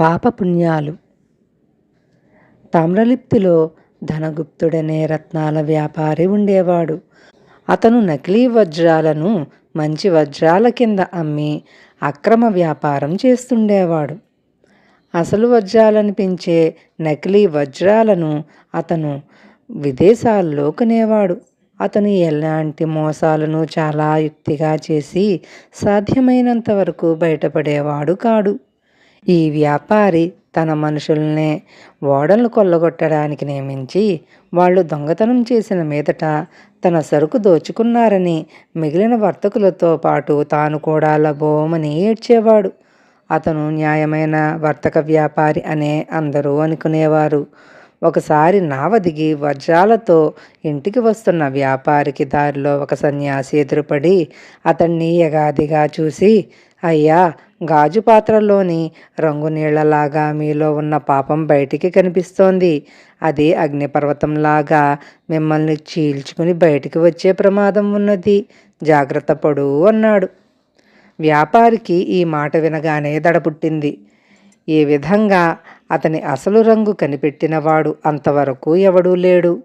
పాపపుణ్యాలు. తామ్రలిప్తిలో ధనగుప్తుడనే రత్నాల వ్యాపారి ఉండేవాడు. అతను నకిలీ వజ్రాలను మంచి వజ్రాల కింద అమ్మి అక్రమ వ్యాపారం చేస్తుండేవాడు. అసలు వజ్రాలనిపించే నకిలీ వజ్రాలను అతను విదేశాల్లో కొనేవాడు. అతను ఎలాంటి మోసాలను చాలా యుక్తిగా చేసి సాధ్యమైనంత వరకు బయటపడేవాడు కాడు. ఈ వ్యాపారి తన మనుషుల్నే ఓడలను కొల్లగొట్టడానికి నియమించి వాళ్ళు దొంగతనం చేసిన మీదట తన సరుకు దోచుకున్నారని మిగిలిన వర్తకులతో పాటు తాను కూడా లబోమని ఏడ్చేవాడు. అతను న్యాయమైన వర్తక వ్యాపారి అనే అందరూ అనుకునేవారు. ఒకసారి నావ దిగి వజ్రాలతో ఇంటికి వస్తున్న వ్యాపారికి దారిలో ఒక సన్యాసి ఎదురుపడి అతన్ని యగాదిగా చూసి అయ్యా గాజు పాత్రలోని రంగు నీళ్ళలాగా మీలో ఉన్న పాపం బయటికి కనిపిస్తోంది. అది అగ్నిపర్వతంలాగా మిమ్మల్ని చీల్చుకుని బయటికి వచ్చే ప్రమాదం ఉన్నది. జాగ్రత్త పడు అన్నాడు. వ్యాపారికి ఈ మాట వినగానే దడపుట్టింది ఈ విధంగా అతని అసలు రంగు కనిపెట్టినవాడు అంతవరకు ఎవడూ లేడు.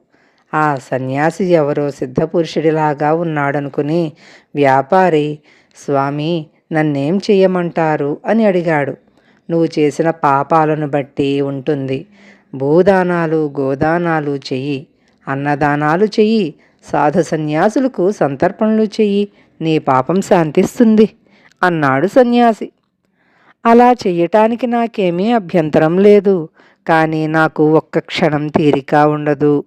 ఆ సన్యాసి ఎవరో సిద్ధపురుషుడిలాగా ఉన్నాడనుకుని వ్యాపారి స్వామి నన్నేం చెయ్యమంటారు? అని అడిగాడు. నువ్వు చేసిన పాపాలను బట్టి ఉంటుంది. భూదానాలు గోదానాలు చెయ్యి. అన్నదానాలు చెయ్యి. సాధు సన్యాసులకు సంతర్పణలు చెయ్యి. నీ పాపం శాంతిస్తుంది అన్నాడు సన్యాసి. అలా చెయ్యటానికి నాకేమీ అభ్యంతరం లేదు. కానీ నాకు ఒక్క క్షణం తీరిక ఉండదు.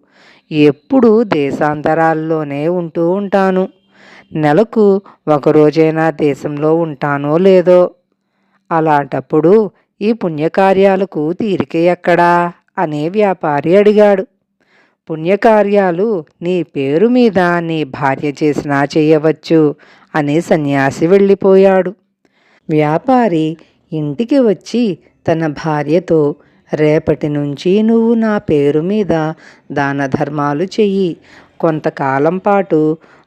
ఎప్పుడూ దేశాంతరాల్లోనే ఉంటూ ఉంటాను. నెలకు ఒకరోజైనా దేశంలో ఉంటానో లేదో? అలాంటప్పుడు ఈ పుణ్యకార్యాలకు తీరిక ఎక్కడా? అనే వ్యాపారి అడిగాడు. పుణ్యకార్యాలు నీ పేరు మీద నీ భార్య చేసినా చేయవచ్చు అని సన్యాసి వెళ్ళిపోయాడు. వ్యాపారి ఇంటికి వచ్చి తన భార్యతో రేపటి నుంచి నువ్వు నా పేరు మీద దాన ధర్మాలు చెయ్యి. కొంతకాలం పాటు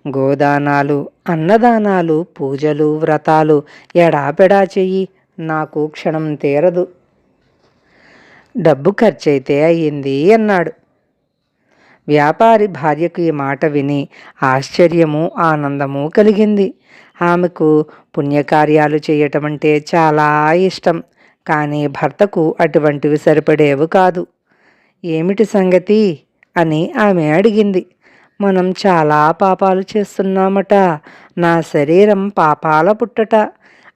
గోదానాలు అన్నదానాలు పూజలు వ్రతాలు ఎడాపెడా చెయ్యి. నాకు క్షణం తీరదు. డబ్బు ఖర్చయితే అయ్యింది అన్నాడు. వ్యాపారి భార్యకు ఈ మాట విని ఆశ్చర్యము ఆనందము కలిగింది. ఆమెకు పుణ్యకార్యాలు చేయటం అంటే చాలా ఇష్టం కానీ భర్తకు అటువంటివి సరిపడేవి కాదు. ఏమిటి సంగతి? అని ఆమె అడిగింది. మనం చాలా పాపాలు చేస్తున్నామట నా శరీరం పాపాల పుట్టట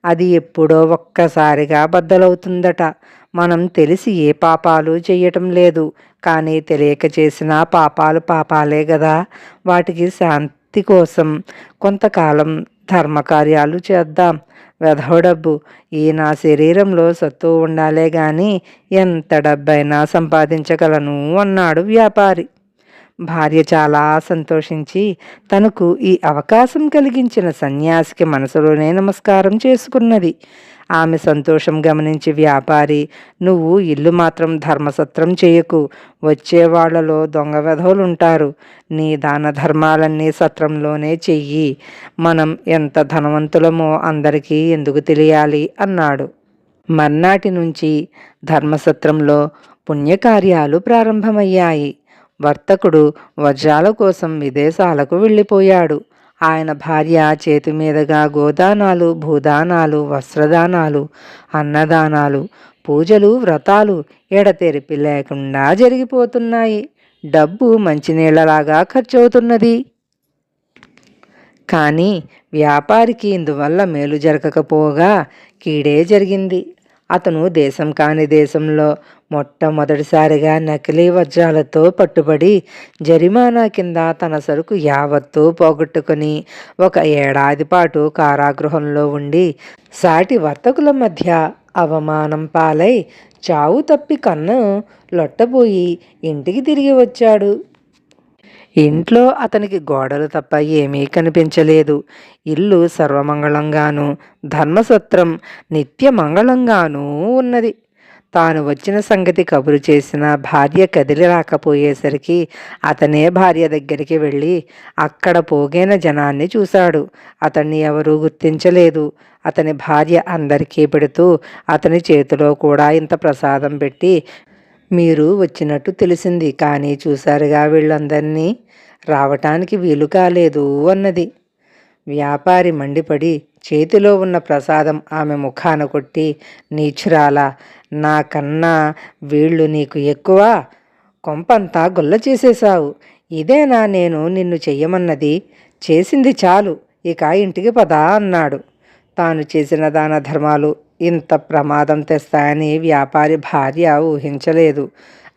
అది ఎప్పుడో ఒక్కసారిగా బద్దలవుతుందట. మనం తెలిసి ఏ పాపాలు చేయటం లేదు. కానీ తెలియక చేసిన పాపాలు పాపాలే కదా వాటికి శాంతి కోసం కొంతకాలం ధర్మకార్యాలు చేద్దాం. వెధవ డబ్బు ఈ నా శరీరంలో సత్తు ఉండాలే గాని ఎంత డబ్బైనా సంపాదించగలను అన్నాడు వ్యాపారి. భార్య చాలా సంతోషించి తనకు ఈ అవకాశం కలిగించిన సన్యాసికి మనసులోనే నమస్కారం చేసుకున్నది. ఆమె సంతోషం గమనించి వ్యాపారి నువ్వు ఇల్లు మాత్రం ధర్మసత్రం చేయకు. వచ్చేవాళ్ళలో దొంగ వెధవులుంటారు. నీ దాన ధర్మాలన్నీ సత్రంలోనే చెయ్యి. మనం ఎంత ధనవంతులమో అందరికీ ఎందుకు తెలియాలి? అన్నాడు. మర్నాటి నుంచి ధర్మసత్రంలో పుణ్యకార్యాలు ప్రారంభమయ్యాయి. వర్తకుడు వజ్రాల కోసం విదేశాలకు వెళ్ళిపోయాడు. ఆయన భార్య చేతి మీదుగా గోదానాలు భూదానాలు వస్త్రదానాలు అన్నదానాలు పూజలు వ్రతాలు ఎడతెరిపి లేకుండా జరిగిపోతున్నాయి. డబ్బు మంచినీళ్ళలాగా ఖర్చవుతున్నది. కానీ వ్యాపారికి ఇందువల్ల మేలు జరగకపోగా కీడే జరిగింది. అతను దేశం కాని దేశంలో మొట్టమొదటిసారిగా నకిలీ వజ్రాలతో పట్టుబడి జరిమానా కింద తన సరుకు యావత్తూ పోగొట్టుకుని ఒక ఏడాది పాటు కారాగృహంలో ఉండి సాటి వర్తకుల మధ్య అవమానం పాలై చావు తప్పి కన్ను లొట్టబోయి ఇంటికి తిరిగి వచ్చాడు. ఇంట్లో అతనికి గోడలు తప్ప ఏమీ కనిపించలేదు. ఇల్లు సర్వమంగళంగాను ధర్మసత్రం నిత్యమంగళంగానూ ఉన్నది. తాను వచ్చిన సంగతి కబురు చేసిన భార్య కదిలి రాకపోయేసరికి అతనే భార్య దగ్గరికి వెళ్ళి అక్కడ పోగైన జనాన్ని చూశాడు. అతన్ని ఎవరూ గుర్తించలేదు. అతని భార్య అందరికీ పెడుతూ అతని చేతిలో కూడా ఇంత ప్రసాదం పెట్టి మీరు వచ్చినట్టు తెలిసింది. కానీ చూశారుగా వీళ్ళందరినీ. రావటానికి వీలు కాలేదు అన్నది. వ్యాపారి మండిపడి చేతిలో ఉన్న ప్రసాదం ఆమె ముఖాన కొట్టి నీచురాల నాకన్నా వీళ్ళు నీకు ఎక్కువ? కొంపంతా గొల్ల చేసేశావు. ఇదేనా నేను నిన్ను చెయ్యమన్నది? చేసింది చాలు. ఇక ఇంటికి పదా అన్నాడు. తాను చేసిన దాన ధర్మాలు ఇంత ప్రమాదం తెస్తాయని వ్యాపారి భార్య ఊహించలేదు.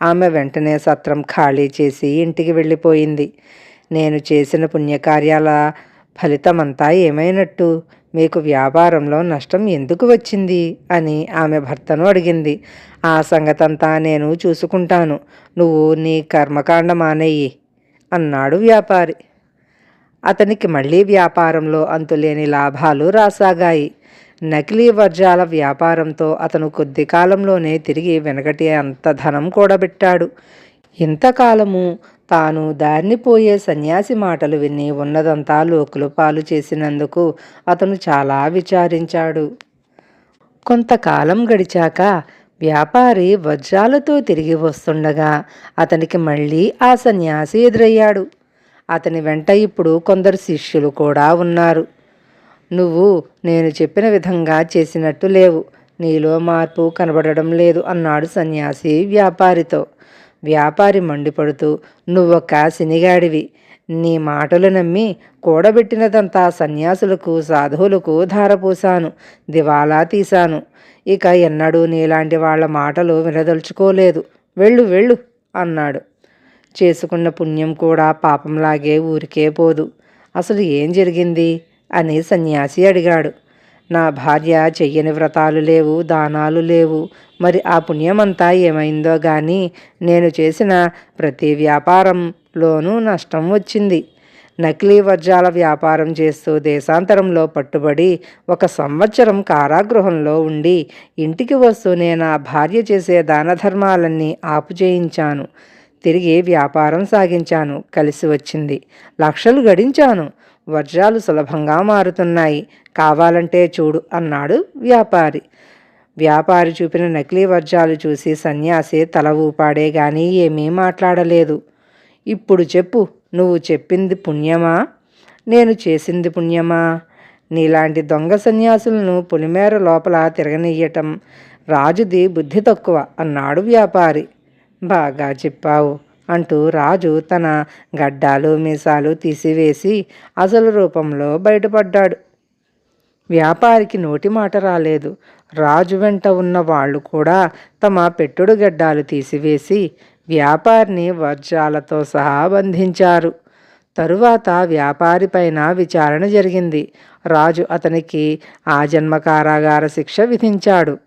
ఆమె వెంటనే సత్రం ఖాళీ చేసి ఇంటికి వెళ్ళిపోయింది. నేను చేసిన పుణ్యకార్యాల ఫలితమంతా ఏమైనట్టు? మీకు వ్యాపారంలో నష్టం ఎందుకు వచ్చింది? అని ఆమె భర్తను అడిగింది. ఆ సంగతంతా నేను చూసుకుంటాను. నువ్వు నీ కర్మకాండ మానేయి అన్నాడు వ్యాపారి. అతనికి మళ్ళీ వ్యాపారంలో అంతులేని లాభాలు రాసాగాయి. నకిలీ వర్జాల వ్యాపారంతో అతను కొద్ది కాలంలోనే తిరిగి వెనకటి అంత ధనం కూడబెట్టాడు. ఇంతకాలము తాను దారినిపోయే సన్యాసి మాటలు విని ఉన్నదంతా లోకులు పాలు చేసినందుకు అతను చాలా విచారించాడు. కొంతకాలం గడిచాక వ్యాపారి వజ్రాలతో తిరిగి వస్తుండగా అతనికి మళ్ళీ ఆ సన్యాసి ఎదురయ్యాడు. అతని వెంట ఇప్పుడు కొందరు శిష్యులు కూడా ఉన్నారు. నువ్వు నేను చెప్పిన విధంగా చేసినట్టు లేవు. నీలో మార్పు కనబడడం లేదు అన్నాడు సన్యాసి వ్యాపారితో. వ్యాపారి మండిపడుతూ నువ్వొక్క సినిగాడివి. నీ మాటలు నమ్మి కూడబెట్టినదంతా సన్యాసులకు సాధువులకు ధారపోశాను. దివాలా తీశాను. ఇక ఎన్నడూ నీలాంటి వాళ్ళ మాటలు వినదలుచుకోలేదు. వెళ్ళు వెళ్ళు అన్నాడు. చేసుకున్న పుణ్యం కూడా పాపంలాగే ఊరికే పోదు. అసలు ఏం జరిగింది? అని సన్యాసి అడిగాడు. నా భార్య చెయ్యని వ్రతాలు లేవు దానాలు లేవు. మరి ఆ పుణ్యమంతా ఏమైందో గాని నేను చేసిన ప్రతి వ్యాపారంలోనూ నష్టం వచ్చింది. నకిలీ వర్జాల వ్యాపారం చేస్తూ దేశాంతరంలో పట్టుబడి ఒక సంవత్సరం కారాగృహంలో ఉండి ఇంటికి వస్తూనే నా భార్య చేసే దానధర్మాలన్నీ ఆపు చేయించాను. తిరిగి వ్యాపారం సాగించాను. కలిసి వచ్చింది. లక్షలు గడించాను. వర్జాలు సులభంగా మారుతున్నాయి. కావాలంటే చూడు అన్నాడు వ్యాపారి. వ్యాపారి చూపిన నకిలీ వర్జాలు చూసి సన్యాసి తల ఊపాడే గాని ఏమీ మాట్లాడలేదు. ఇప్పుడు చెప్పు నువ్వు చెప్పింది పుణ్యమా? నేను చేసింది పుణ్యమా? నీలాంటి దొంగ సన్యాసులను పులిమేర లోపల తిరగనీయటం రాజుది బుద్ధి తక్కువ అన్నాడు వ్యాపారి. బాగా చెప్పావు. అంటూ రాజు తన గడ్డాలు మీసాలు తీసివేసి అసలు రూపంలో బయటపడ్డాడు. వ్యాపారికి నోటి మాట రాలేదు. రాజు వెంట ఉన్న వాళ్ళు కూడా తమ పెట్టుడు గడ్డాలు తీసివేసి వ్యాపారిని వజ్రాలతో సహా బంధించారు. తరువాత వ్యాపారి పైన విచారణ జరిగింది. రాజు అతనికి ఆ జన్మ కారాగార శిక్ష విధించాడు.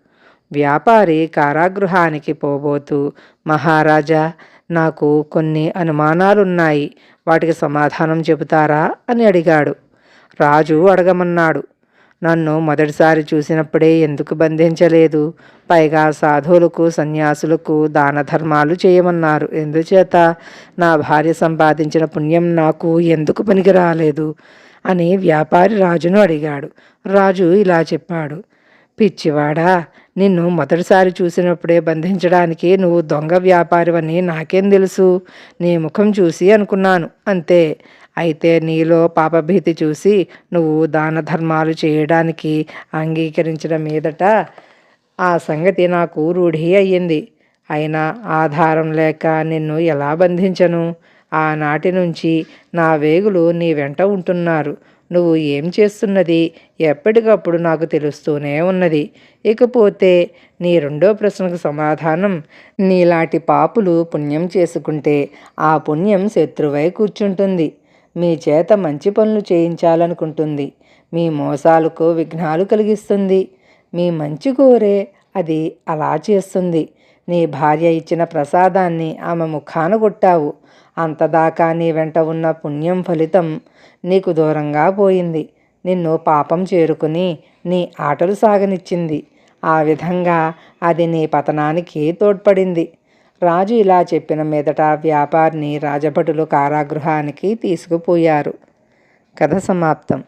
వ్యాపారి కారాగృహానికి పోబోతూ మహారాజా నాకు కొన్ని అనుమానాలున్నాయి. వాటికి సమాధానం చెబుతారా? అని అడిగాడు. రాజు అడగమన్నాడు. నన్ను మొదటిసారి చూసినప్పుడే ఎందుకు బంధించలేదు? పైగా సాధువులకు సన్యాసులకు దాన ధర్మాలు చేయమన్నారు. ఎందుచేత? నా భార్య సంపాదించిన పుణ్యం నాకు ఎందుకు పనికి రాలేదు అని వ్యాపారి రాజును అడిగాడు. రాజు ఇలా చెప్పాడు. పిచ్చివాడా నిన్ను మొదటిసారి చూసినప్పుడే బంధించడానికి నువ్వు దొంగ వ్యాపారివని నాకేం తెలుసు. నీ ముఖం చూసి అనుకున్నాను అంతే. అయితే నీలో పాపభీతి చూసి నువ్వు దాన ధర్మాలు చేయడానికి అంగీకరించడం మీదట ఆ సంగతి నాకు రూఢి అయ్యింది. అయినా ఆధారం లేక నిన్ను ఎలా బంధించను? ఆనాటి నుంచి నా వేగులు నీ వెంట ఉంటున్నారు. నువ్వు ఏం చేస్తున్నది? ఎప్పటికప్పుడు నాకు తెలుస్తూనే ఉన్నది. ఇకపోతే నీ రెండో ప్రశ్నకు సమాధానం. నీలాంటి పాపులు పుణ్యం చేసుకుంటే ఆ పుణ్యం శత్రువై కూర్చుంటుంది. మీ చేత మంచి పనులు చేయించాలనుకుంటుంది. మీ మోసాలకు విఘ్నాలు కలిగిస్తుంది. మీ మంచి కోరే అది అలా చేస్తుంది. నీ భార్య ఇచ్చిన ప్రసాదాన్ని ఆమె ముఖాన కొట్టావు. అంతదాకా నీ వెంట ఉన్న పుణ్యం ఫలితం నీకు దూరంగా పోయింది. నిన్ను పాపం చేరుకుని నీ ఆటలు సాగనిచ్చింది. ఆ విధంగా అది నీ పతనానికి తోడ్పడింది. రాజు ఇలా చెప్పిన మీదట వ్యాపారిని రాజభటులు కారాగృహానికి తీసుకుపోయారు. కథ సమాప్తం.